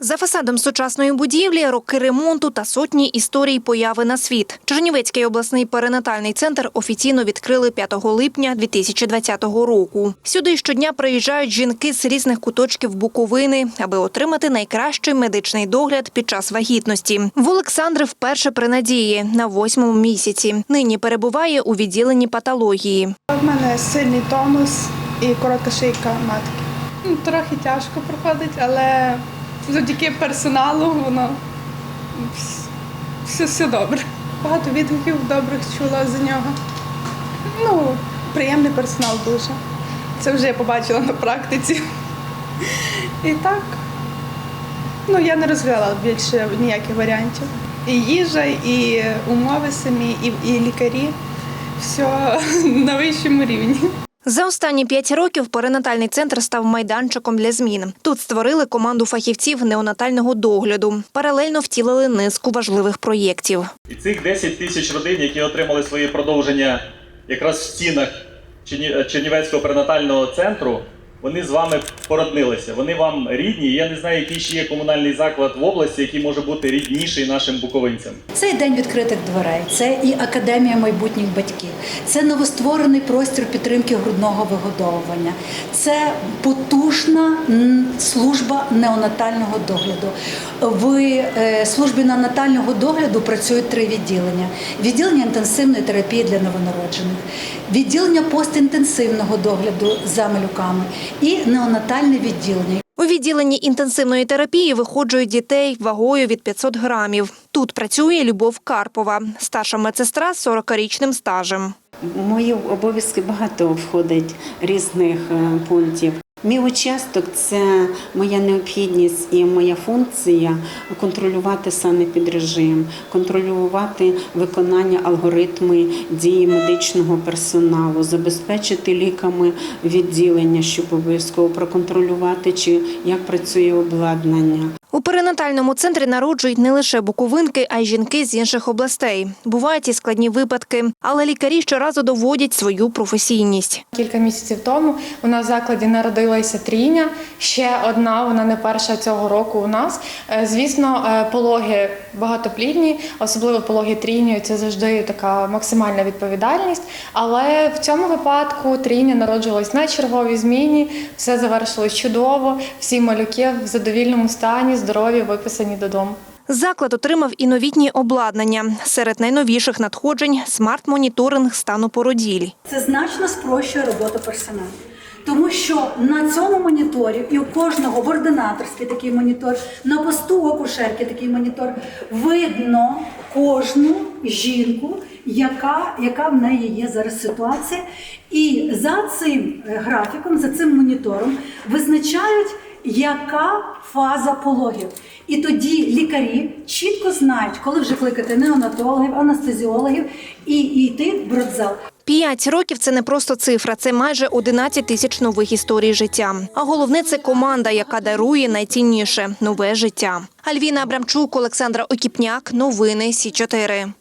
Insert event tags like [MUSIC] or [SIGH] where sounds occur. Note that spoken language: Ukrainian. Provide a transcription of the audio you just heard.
За фасадом сучасної будівлі роки ремонту та сотні історій появи на світ. Чернівецький обласний перинатальний центр офіційно відкрили 5 липня 2020 року. Сюди щодня приїжджають жінки з різних куточків Буковини, аби отримати найкращий медичний догляд під час вагітності. В Олександри вперше при надії на восьмому місяці. Нині перебуває у відділенні патології. У мене сильний тонус і коротка шийка матки. Ну, Трохи тяжко проходить, але завдяки персоналу воно все, все добре. Багато відгуків добрих чула за нього. Ну, приємний персонал дуже. Це вже я побачила на практиці. І так, ну я не розвивала більше ніяких варіантів. І їжа, і умови самі, і, і лікарі. Все [LAUGHS] на вищому рівні. За останні п'ять років перинатальний центр став майданчиком для змін. Тут створили команду фахівців неонатального догляду. Паралельно втілили низку важливих проєктів. І цих 10 тисяч родин, які отримали свої продовження якраз в стінах Черні- Чернівецького перинатального центру, вони з вами породнилися. Вони вам рідні. Я не знаю, який ще є комунальний заклад в області, який може бути рідніший нашим буковинцям. Це день відкритих дверей, це і академія майбутніх батьків, це новостворений простір підтримки грудного вигодовування, це потужна служба неонатального догляду. В е, службі неонатального догляду працюють три відділення: відділення інтенсивної терапії для новонароджених, відділення постінтенсивного догляду за малюками і неонатальне відділення. У відділенні інтенсивної терапії виходжують дітей вагою від 500 грамів. Тут працює Любов Карпова, старша медсестра з 40-річним стажем. Мої обов'язки багато входить різних е, пунктів. Мій участок це моя необхідність і моя функція контролювати санепідрежим, контролювати виконання алгоритми дії медичного персоналу, забезпечити ліками відділення, щоб обов'язково проконтролювати, чи як працює обладнання. У перинатальному центрі народжують не лише буковинки, а й жінки з інших областей. Бувають і складні випадки, але лікарі щоразу доводять свою професійність. Кілька місяців тому у нас в закладі народилася трійня. Ще одна, вона не перша цього року у нас. Е, Звісно, е, пологи багатоплідні, особливо пологи трійньою це завжди така максимальна відповідальність. Але в цьому випадку трійня народжувалась на черговій зміні. Все завершилось чудово. Всі малюки в задовільному стані, здорові, виписані додому. Заклад отримав і новітні обладнання. Серед найновіших надходжень смарт-моніторинг стану породіль. Це значно спрощує роботу персоналу. Тому що на цьому моніторі і у кожного в ординаторський такий монітор, на посту у акушерки такий монітор, видно кожну жінку, яка, яка в неї є зараз ситуація. І за цим е, графіком, за цим монітором визначають, яка фаза пологів. І тоді лікарі чітко знають, коли вже кликати неонатологів, анестезіологів і, йти в родзал. П'ять років це не просто цифра, це майже 11 тисяч нових історій життя. А головне це команда, яка дарує найцінніше нове життя. Альвіна Абрамчук, Олександра Окіпняк. Новини Сі 4